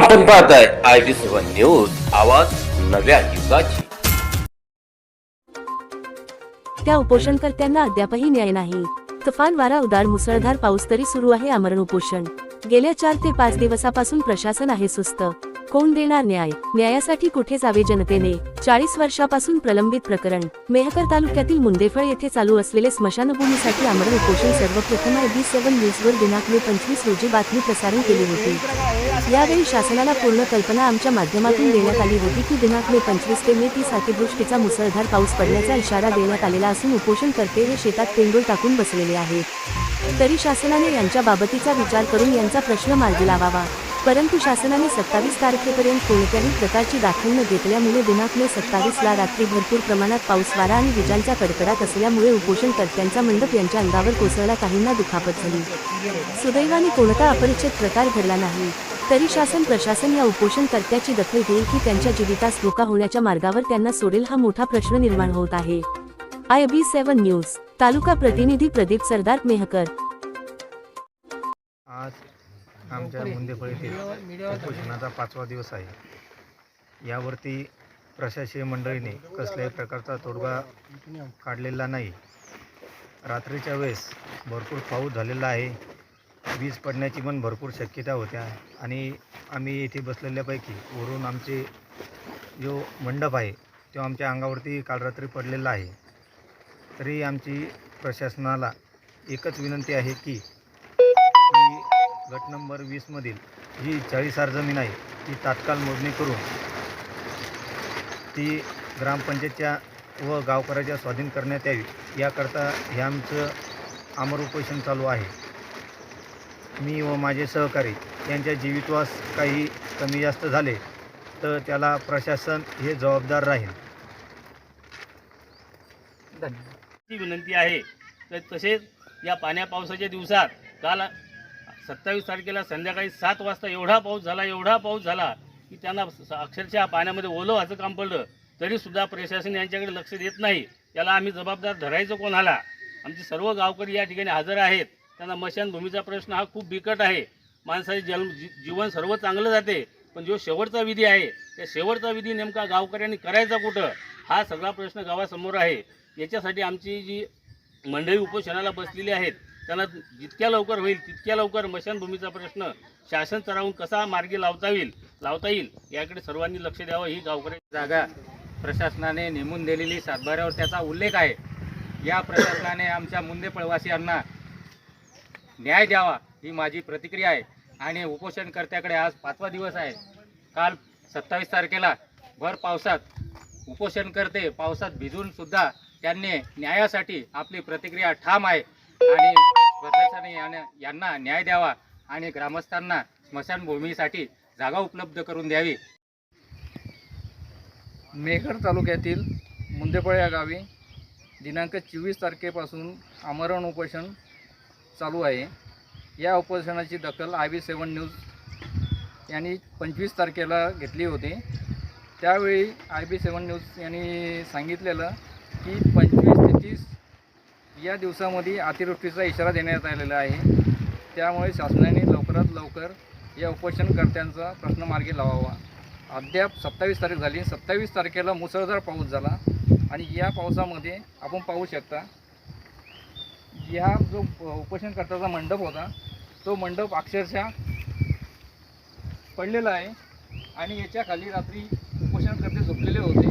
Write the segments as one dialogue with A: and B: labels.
A: आपण पाहताय I B seven news आवाज नव्या युगाची.
B: त्या उपोषणकर्त्यांना अद्यापही न्याय नाही. तुफान वारा उदार मुसळधार पाऊस तरी सुरू आहे आमरण उपोषण. गेल्या चार ते पाच दिवसापासून प्रशासन आहे सुस्त. कोण देणार न्याय? न्यायासाठी कुठे जावे जनतेने? चाळीस वर्षापासून प्रलंबित प्रकरण. मेहकर तालुक्यातील मुंदेफळ येथे चालू असलेले स्मशानभूमीसाठी आमरण उपोषण सर्वप्रथम आय बी सेव्हन न्यूजवर दिनांक मे पंचवीस रोजी बातमी प्रसारण केली होती. यावेळी शासनाला पूर्ण कल्पना आमच्या माध्यमातून देण्यात आली होती की दिनांक मे पंचवीस ते मे तीस अतिवृष्टीचा मुसळधार पाऊस पडण्याचा इशारा देण्यात आलेला असून उपोषणकर्ते हे शेतात पेंडोल टाकून बसलेले आहेत तरी शासनाने यांच्या बाबतीचा विचार करून यांचा प्रश्न मार्गी लावावा. परंतु शासनाने सत्तावीस तारखेपर्यंत कोणत्याही प्रकारची दाखल न घेतल्यामुळे दिनांक मे सत्तावीसला रात्री भरपूर प्रमाणात पाऊस वारा आणि विजांचा कडकडाट असल्यामुळे उपोषणकर्त्यांचा मंडप यांच्या अंगावर कोसळला काहींना दुखापत झाली. सुदैवाने कोणता अपरिचित प्रकार घडला नाही तरी शासन प्रशासन या उपोषणकर्त्याची दखल घेईल की त्यांच्या जीवितास धोका होण्याच्या मार्गावर त्यांना सोडेल हा मोठा प्रश्न निर्माण होत आहे. I B seven news taluka प्रतिनिधी प्रदीप सरदार मेहकर.
C: आज आमच्या मुंदेफळ येथील उपोषणाचा पाचवा दिवस आहे. यावरती प्रशासकीय मंडळीने कसल्याही प्रकारचा तोडगा काढलेला नाही. रात्रीच्या वेळेस भरपूर पाऊस झालेला आहे. वीज पडण्याची पण भरपूर शक्यता होत्या. आणि आम्ही येथे बसलेल्यापैकी वरून आमचे जो मंडप आहे तो आमच्या अंगावरती काल रात्री पडलेला आहे. तरी आमची प्रशासनाला एकच विनंती आहे की की गट नंबर वीसमधील जी चाळीसार जमीन आहे ती तात्काळ मोजणी करून ती ग्रामपंचायतच्या व गावकऱ्याच्या स्वाधीन करण्यात यावी. याकरता हे आमचं अमर उपोषण चालू आहे. मी व माझे सहकारी यांच्या जीवितवास काही कमी जास्त झाले तर त्याला प्रशासन हे जबाबदार राहील.
D: ती विनंती आहे तर तसेच या पाण्या पावसाच्या दिवसात काल सत्तावीस तारखेला संध्याकाळी सात वाजता एवढा पाऊस झाला एवढा पाऊस झाला की त्यांना अक्षरशः पाण्यामध्ये ओलं व्हायचं काम पडलं. तरीसुद्धा प्रशासन यांच्याकडे लक्ष देत नाही. त्याला आम्ही जबाबदार धरायचं कोणाला? आमचे सर्व गावकरी या ठिकाणी हजर आहेत. त्यांना मशानभूमीचा प्रश्न हा खूप बिकट आहे. माणसाचे जन्म जी जीवन सर्व चांगलं जाते. पण जो शेवटचा विधी आहे त्या शेवटचा विधी नेमका गावकऱ्यांनी करायचा कुठं? हा सगळा प्रश्न गावासमोर आहे. याच्यासाठी आमची जी मंडळी उपोषणाला बसलेली आहेत त्यांना जितक्या लवकर होईल तितक्या लवकर मशानभूमीचा प्रश्न शासन स्तरावरून कसा मार्गी लावता येईल लावता येईल याकडे सर्वांनी लक्ष द्यावं ही गावकरी
E: जागा प्रशासनाने नेमून दिलेली सातबाऱ्यावर त्याचा उल्लेख आहे. या प्रशासनाने आमच्या मुंदे पळवासियांना न्याय द्यावा ही माझी प्रतिक्रिया आहे. आणि उपोषणकर्त्याकडे आज पाचवा दिवस आहे. काल सत्तावीस तारखेला भर पावसात उपोषणकर्ते पावसात भिजूनसुद्धा त्यांनी न्यायासाठी आपली प्रतिक्रिया ठाम आहे. आणि प्रशासनाने यांना न्याय द्यावा आणि ग्रामस्थांना स्मशानभूमीसाठी जागा उपलब्ध करून द्यावी.
F: मेघर तालुक्यातील मुंदेपळ या गावी दिनांक चोवीस तारखेपासून आमरण उपोषण चालू आहे. या उपोषणाची दखल आय व्ही सेवन न्यूज यांनी पंचवीस तारखेला घेतली होती. त्यावेळी आय बी सेवन न्यूज यांनी सांगितलेलं की पंचवीस या दिवसामध्ये अतिवृष्टीचा इशारा देण्यात आलेला आहे. त्यामुळे शासनाने लवकरात लवकर या उपोषणकर्त्यांचा प्रश्न मार्गी लावावा. अद्याप सत्तावीस तारीख झाली सत्तावीस तारखेला मुसळधार पाऊस झाला. आणि या पावसामध्ये आपण पाहू शकता या जो उपोषणकर्त्याचा मंडप होता तो मंडप अक्षरशः पडलेला आहे. आणि याच्या खाली रात्री उपोषणकर्ते झोपलेले होते.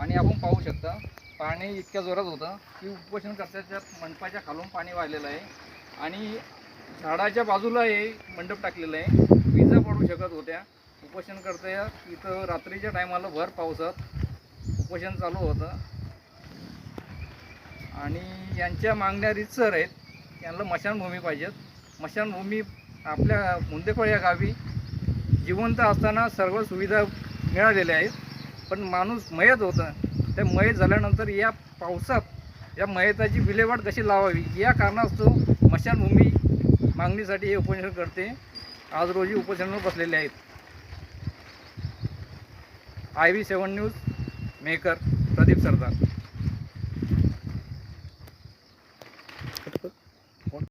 F: आणि आपण पाहू शकता पाणी इतक्या जोरात होतं की उपोषण उपोषणकर्त्याच्या मंडपाच्या खालून पाणी वाहिलेलं आहे. आणि झाडाच्या बाजूला हे मंडप टाकलेलं आहे. विजा पडू शकत होत्या. उपोषण करताया इथं रात्रीच्या टायमाला भर पावसात उपोषण चालू होतं. आणि यांच्या मागण्या रितसर आहेत. यांना मशानभूमी पाहिजेत. मशानभूमी आपल्या मुंदेफळ या गावी जिवंत असताना सर्व सुविधा मिळालेल्या आहेत. पण माणूस मयत होतं. त्या मयत झाल्यानंतर या पावसात या मयताची विल्हेवाट कशी लावावी? या कारणास्तव मशानभूमी मागणीसाठी हे उपोषण करते. आज रोजी उपोषणावर बसलेले आहेत. I V seven news maker Pradeep Sardar.